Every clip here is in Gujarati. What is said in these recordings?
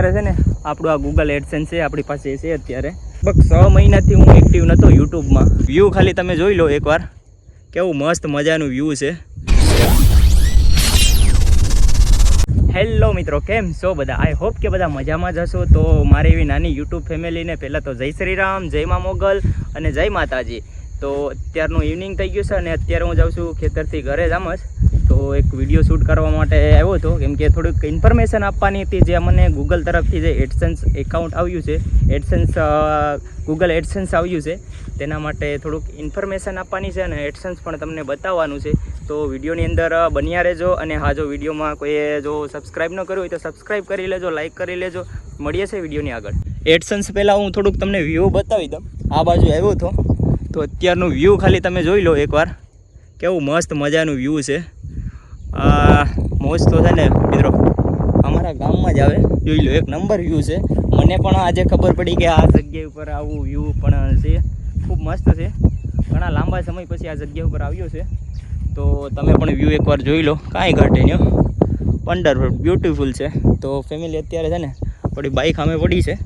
અત્યારે છે ને આપણું આ ગૂગલ એડસેન્સ છે, આપણી પાસે છે અત્યારે. બસ છ મહિનાથી હું એક્ટિવ નહોતો યુટ્યુબમાં. વ્યૂ ખાલી તમે જોઈ લો એકવાર. કેવું મસ્ત મજાનું વ્યૂ છે. હેલો મિત્રો, કેમ છો બધા? આઈ હોપ કે બધા મજામાં જ હશો. તો મારી એવી નાની યુટ્યુબ ફેમિલીને પહેલાં તો જય શ્રી રામ, જય મા મોગલ અને જય માતાજી. તો અત્યારનું ઇવનિંગ થઈ ગયું છે અને અત્યારે હું જાઉં છું ખેતરથી ઘરે જ આમ જ. તો એક વીડિયો શૂટ કરવા માટે આવ્યો હતો. કેમ કે થોડુંક ઇન્ફોર્મેશન આપવાની હતી જે મને ગૂગલ તરફથી જે એડસન્સ એકાઉન્ટ આવ્યું છે એડસન્સ ગૂગલ એડસન્સ આવ્યું છે, તેના માટે થોડુંક ઇન્ફોર્મેશન આપવાની છે અને એડસન્સ પણ તમને બતાવવાનું છે. તો વિડીયોની અંદર બન્યા રહેજો અને હા, જો વિડીયોમાં કોઈએ જો સબસ્ક્રાઈબ ન કર્યું હોય તો સબસ્ક્રાઈબ કરી લેજો લાઈક કરી લેજો. મળીએ છે વિડીયોની આગળ. એડસન્સ પહેલાં હું થોડુંક તમને વ્યૂ બતાવી દઉં. આ બાજુ આવ્યો હતો. તો અત્યારનું વ્યૂ ખાલી તમે જોઈ લો એકવાર. કેવું મસ્ત મજાનું વ્યૂ છે. આ મોજ તો છે ને, મિત્રો, અમારા ગામમાં જ આવે. જોઈ લો, એક નંબર વ્યૂ છે. મને પણ આજે ખબર પડી કે આ જગ્યા ઉપર આવું વ્યૂ પણ છે. ખૂબ મસ્ત છે. ઘણા લાંબા સમય પછી આ જગ્યા ઉપર આવ્યો છે. તો તમે પણ વ્યૂ એકવાર જોઈ લો. કાંઈ ઘટે નહીં વન્ડરફુલ બ્યુટીફુલ છે. તો ફેમિલી અત્યારે છે ને, થોડી બાઇક સામે પડી છે.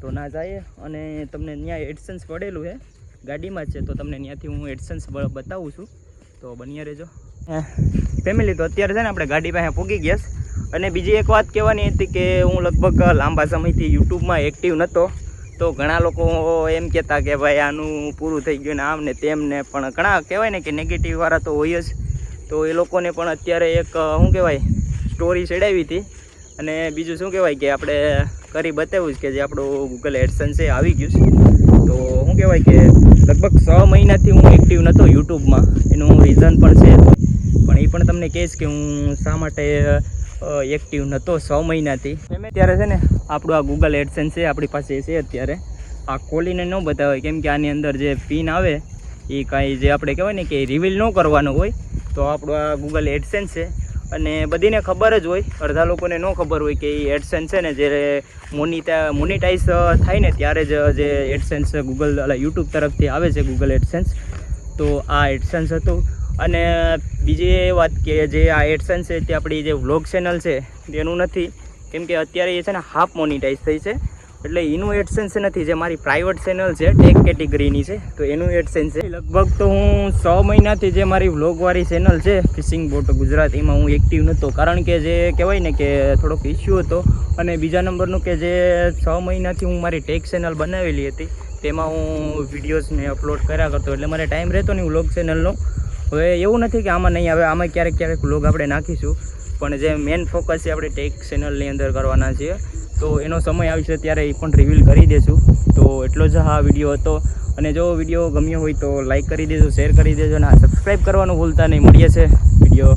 તો ના જઈએ અને તમને ત્યાં એડસન્સ પડેલું છે. ગાડીમાં છે, તો તમને ત્યાંથી હું એડસન્સ બતાવું છું. તો બન્યા રહેજો. ફેમિલી તો અત્યારે છે ને આપણે ગાડી પાસે પૂગી ગયા અને બીજી એક વાત કહેવાની હતી કે હું લગભગ લાંબા સમયથી યુટ્યુબમાં એક્ટિવ નહોતો તો ઘણા લોકો એમ કહેતા કે ભાઈ આનું પૂરું થઈ ગયું ને આમ ને તેમ ને, પણ ઘણા કહેવાય ને કે નેગેટિવ વાળા તો હોય જ. તો એ લોકોને પણ અત્યારે એક, શું કહેવાય સ્ટોરી ચડાવી હતી. અને બીજું શું કહેવાય કે આપણે કરી બતાવ્યું કે જે આપણું ગૂગલ એડસન્સ છે આવી ગયું છે. તો શું કહેવાય કે લગભગ છ મહિનાથી હું એક્ટિવ નહોતો યુટ્યુબમાં. એનું રીઝન પણ છે. પણ એ પણ તમને કહીશ કે હું શા માટે એક્ટિવ નહોતો છ મહિનાથી. એમ ત્યારે છે ને આપણું આ ગૂગલ એડસન્સ છે, આપણી પાસે છે અત્યારે. આ ખોલીને ન બતાવે કેમ કે આની અંદર જે પિન આવે, એ કાંઈ જે આપણે કહેવાય ને કે રિવીલ ન કરવાનું હોય, તો આપણું આ ગૂગલ એડસન્સ છે. અને બધીને ખબર જ હોય. અડધા લોકોને ન ખબર હોય કે એ એડસન્સ છે ને, જે મોનિટા મોનિટાઈઝ થાય ને, ત્યારે જ જે એડસેન્સ ગૂગલ યુટ્યુબ તરફથી આવે છે ગૂગલ એડસન્સ તો આ એડસન્સ હતું. અને બીજી એ વાત કે જે આ એડસન્સ છે તે આપણી જે વ્લોગ ચેનલ છે, તેનું નથી. કેમ કે અત્યારે એ છે ને હાફ મોનિટાઈઝ થઈ છે. એટલે એનું એડસન્સ નથી, જે મારી પ્રાઇવેટ ચેનલ છે ટેક કેટેગરીની છે, તો એનું એડસેન્સ છે. લગભગ તો હું છ મહિનાથી જે મારી વ્લોગવાળી ચેનલ છે ફિશિંગ બોટ ગુજરાત, એમાં હું એક્ટિવ નહોતો કારણ કે જે કહેવાય ને કે થોડોક ઇસ્યુ હતો, અને બીજા નંબરનું કે જે છ મહિનાથી હું મારી ટેક ચેનલ બનાવેલી હતી, તેમાં હું વિડીયોઝને અપલોડ કર્યા કરતો. એટલે મારે ટાઈમ રહેતો નહીં વ્લોગ ચેનલનો હવે એવું નથી કે આમાં નહીં આવે, આમાં ક્યારેક ક્યારેક વ્લોગ આપણે નાખીશું. પણ જે મેન ફોકસ છે, આપણે ટેક ચેનલની અંદર કરવાના છીએ. તો એનો સમય આવશે ત્યારે એ પણ રિવીલ કરી દેશું. તો એટલો જ આ વીડિયો હતો. અને જો વીડિયો ગમ્યો હોય તો લાઇક કરી દેજો શેર કરી દેજો અને સબસ્ક્રાઈબ કરવાનું ભૂલતા નહીં. મળીએ છે વીડિયો